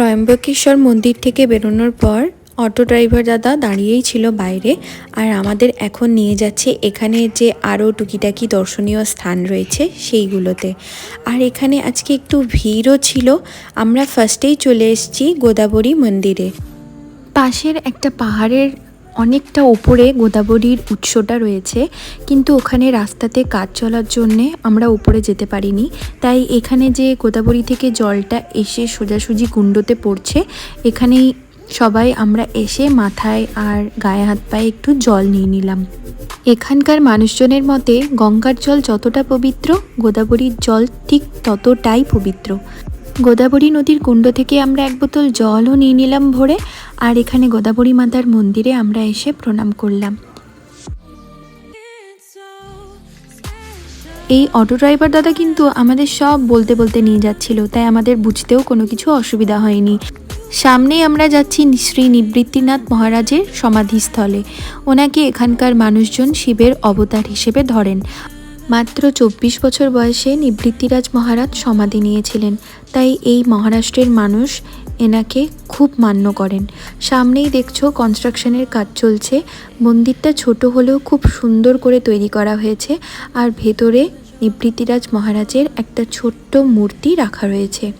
ত্রয়ম্বকেশ্বর মন্দির থেকে বেরোনোর পর অটো ড্রাইভার দাদা দাঁড়িয়েই ছিল বাইরে আর আমাদের এখন নিয়ে যাচ্ছে এখানে যে আরও টুকিটাকি দর্শনীয় স্থান রয়েছে সেইগুলোতে। আর এখানে আজকে একটু ভিড়ও ছিল, আমরা ফার্স্টেই চলে এসেছি গোদাবরী মন্দিরে। পাশের একটা পাহাড়ের অনেকটা ওপরে গোদাবরীর উৎসটা রয়েছে, কিন্তু ওখানে রাস্তাতে কাজ চলার জন্যে আমরা উপরে যেতে পারিনি। তাই এখানে যে গোদাবরী থেকে জলটা এসে সোজাসুজি কুণ্ডতে পড়ছে, এখানেই সবাই আমরা এসে মাথায় আর গায়ে হাত পায়ে একটু জল নিয়ে নিলাম। এখানকার মানুষজনের মতে গঙ্গার জল যতটা পবিত্র, গোদাবরীর জল ঠিক ততটাই পবিত্র। গোদাবরী নদীর কুণ্ড থেকে আমরা এক বোতল জলও নিয়ে নিলাম ভরে, আর এখানে গোদাবরী মাতার মন্দিরে আমরা এসে প্রণাম করলাম। এই অটো ড্রাইভার দাদা কিন্তু আমাদের সব বলতে বলতে নিয়ে যাচ্ছিল, তাই আমাদের বুঝতেও কোনো কিছু অসুবিধা হয়নি। সামনেই আমরা যাচ্ছি শ্রী নিবৃত্তিনাথ মহারাজের সমাধিস্থলে। ওনাকে এখানকার মানুষজন শিবের অবতার হিসেবে ধরেন। মাত্র চব্বিশ বছর বয়সে নিবৃত্তিরাজ মহারাজ সমাধি নিয়েছিলেন। তাই এই মহারাষ্ট্রের মানুষ এনাকে খুব মান্য করেন। সামনেই দেখছ কনস্ট্রাকশনের কাজ চলছে। মন্দিরটা ছোট হলেও খুব সুন্দর করে তৈরি করা হয়েছে। আর ভেতরে নিবৃত্তিরাজ মহারাজের একটা ছোট্ট মূর্তি রাখা রয়েছে।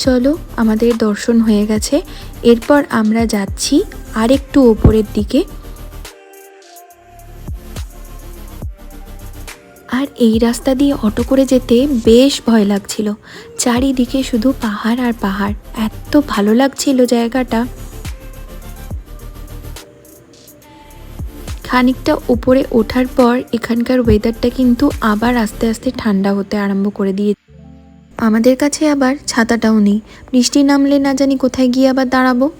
চলো, আমাদের দর্শন হয়ে গেছে। এরপর আমরা যাচ্ছি আরেকটু ওপরের দিকে। আর এই রাস্তা দিয়ে অটো করে যেতে বেশ ভয় লাগছিল। চারিদিকে শুধু পাহাড় আর পাহাড়। এত ভালো লাগছিল জায়গাটা। খানিকটা উপরে ওঠার পর এখানকার ওয়েদারটা কিন্তু আবার আস্তে আস্তে ঠান্ডা হতে আরম্ভ করে দিয়ে আমাদের কাছে আবার ছাতাটাও নেই। বৃষ্টি নামলে না জানি কোথায় গিয়ে আবার দাঁড়াবো।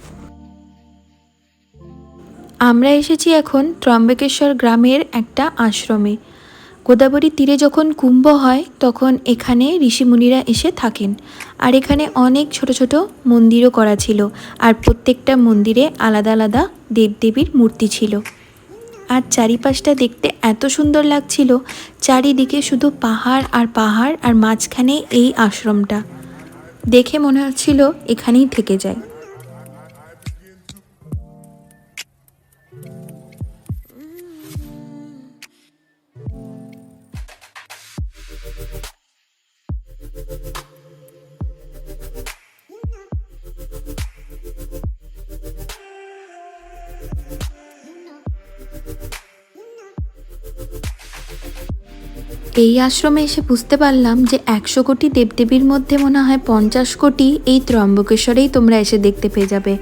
আমরা এসেছি এখন ত্রম্বকেশ্বর গ্রামের একটা আশ্রমে। গোদাবরী তীরে যখন কুম্ভ হয়, তখন এখানে ঋষিমুনিরা এসে থাকেন। আর এখানে অনেক ছোট ছোট মন্দিরও করা ছিল। আর প্রত্যেকটা মন্দিরে আলাদা আলাদা দেবদেবীর মূর্তি ছিল। আর চারিপাশটা দেখতে এত সুন্দর লাগছিল, চারিদিকে শুধু পাহাড় আর পাহাড় আর মাঝখানে এই আশ্রমটা। দেখে মনে হচ্ছিল এখানেই থেকে যায়। এই আশ্রমে এসে বুঝতে পারলাম যে একশো কোটি দেবদেবীর মধ্যে মনে হয় পঞ্চাশ কোটি এই ত্রম্বকেশ্বরেই তোমরা এসে দেখতে পেয়ে যাবে।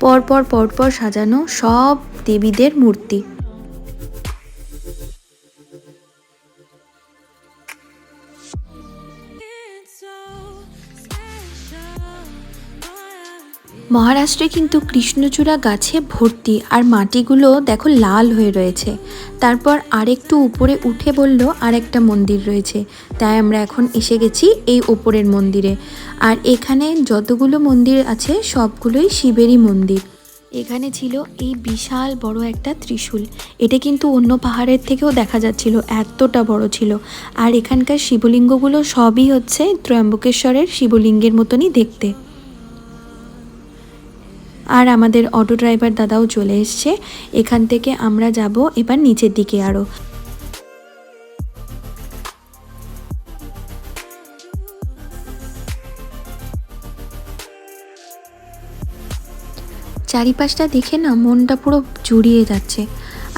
পরপর পরপর সাজানো সব দেবীদের মূর্তি। মহারাষ্ট্রে কিন্তু কৃষ্ণচূড়া গাছে ভর্তি আর মাটিগুলো দেখো লাল হয়ে রয়েছে। তারপর আরেকটু উপরে উঠে বলল আরেকটা মন্দির রয়েছে। তাই আমরা এখন এসে গেছি এই ওপরের মন্দিরে। আর এখানে যতগুলো মন্দির আছে সবগুলোই শিবেরই মন্দির। এখানে ছিল এই বিশাল বড় একটা ত্রিশূল। এটা কিন্তু অন্য পাহাড়ের থেকেও দেখা যাচ্ছিল, এতটা বড় ছিল। আর এখানকার শিবলিঙ্গগুলো সবই হচ্ছে ত্রয়ম্বকেশ্বরের শিবলিঙ্গের মতনই দেখতে। আর আমাদের অটো ড্রাইভার দাদাও চলে এসছে। এখান থেকে আমরা যাব এবার নিচের দিকে আরও চারিপাশটা দেখে না মনটা পুরো জুড়িয়ে যাচ্ছে।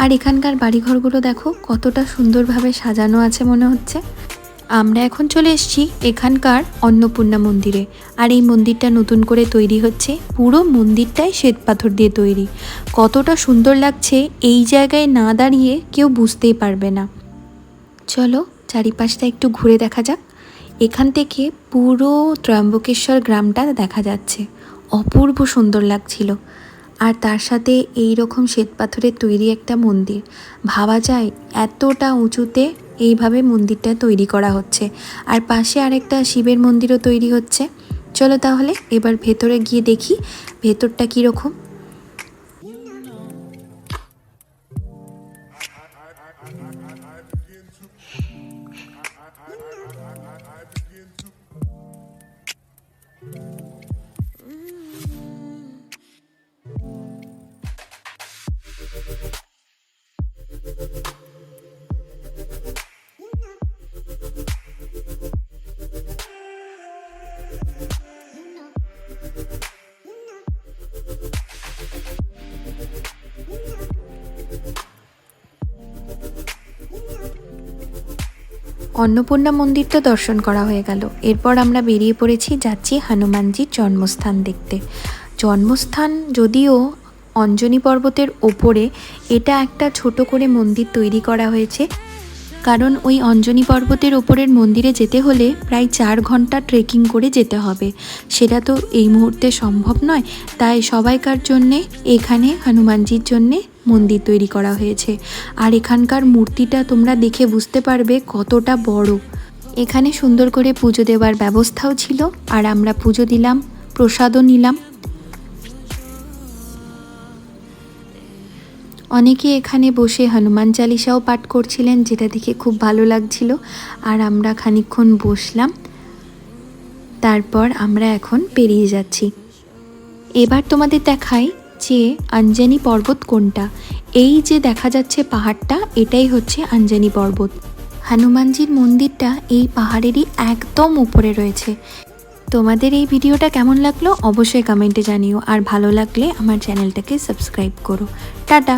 আর এখানকার বাড়িঘরগুলো দেখো কতটা সুন্দরভাবে সাজানো আছে মনে হচ্ছে। আমরা এখন চলে এসেছি এখানকার অন্নপূর্ণা মন্দিরে। আর এই মন্দিরটা নতুন করে তৈরি হচ্ছে। পুরো মন্দিরটাই শ্বেত পাথর দিয়ে তৈরি। কতটা সুন্দর লাগছে এই জায়গায় না দাঁড়িয়ে কেউ বুঝতেই পারবে না। চলো চারিপাশটা একটু ঘুরে দেখা যাক। এখান থেকে পুরো ত্রয়ম্বকেশ্বর গ্রামটা দেখা যাচ্ছে। অপূর্ব সুন্দর লাগছিল। আর তার সাথে এই রকম শ্বেত পাথরের তৈরি একটা মন্দির। ভাবা যায় এতটা উঁচুতে এইভাবে মন্দিরটা তৈরি করা হচ্ছে। আর পাশে আরেকটা শিবের মন্দিরও তৈরি হচ্ছে। চলো তাহলে এবার ভেতরে গিয়ে দেখি ভেতরটা কীরকম। অন্নপূর্ণা মন্দির তো দর্শন করা হয়ে গেল। এরপর আমরা বেরিয়ে পড়েছি, যাচ্ছি হনুমানজির জন্মস্থান দেখতে। জন্মস্থান যদিও অঞ্জনী পর্বতের ওপরে, এটা একটা ছোট করে মন্দির তৈরি করা হয়েছে। কারণ ওই অঞ্জনী পর্বতের ওপরের মন্দিরে যেতে হলে প্রায় চার ঘণ্টা ট্রেকিং করে যেতে হবে। সেটা তো এই মুহূর্তে সম্ভব নয়, তাই সবাইকার জন্যে এখানে হনুমানজির জন্যে মন্দির তৈরি করা হয়েছে। আর এখানকার মূর্তিটা তোমরা দেখে বুঝতে পারবে কতটা বড়। এখানে সুন্দর করে পুজো দেওয়ার ব্যবস্থাও ছিল, আর আমরা পুজো দিলাম, প্রসাদও নিলাম। অনেকে এখানে বসে হনুমান চালিসাও পাঠ করছিলেন, যেটা দেখে খুব ভালো লাগছিল। আর আমরা খানিকক্ষণ বসলাম। তারপর আমরা এখন পেরিয়ে যাচ্ছি। এবার তোমাদের দেখাই যে আঞ্জানি পর্বত কোনটা। এই যে দেখা যাচ্ছে পাহাড়টা, এটাই হচ্ছে আঞ্জানি পর্বত। হনুমানজির মন্দিরটা এই পাহাড়েরই একদম উপরে রয়েছে। তোমাদের এই ভিডিওটা কেমন লাগল অবশ্যই কমেন্টে জানিও। আর ভালো লাগলে আমার চ্যানেলটাকে সাবস্ক্রাইব করো। টাটা!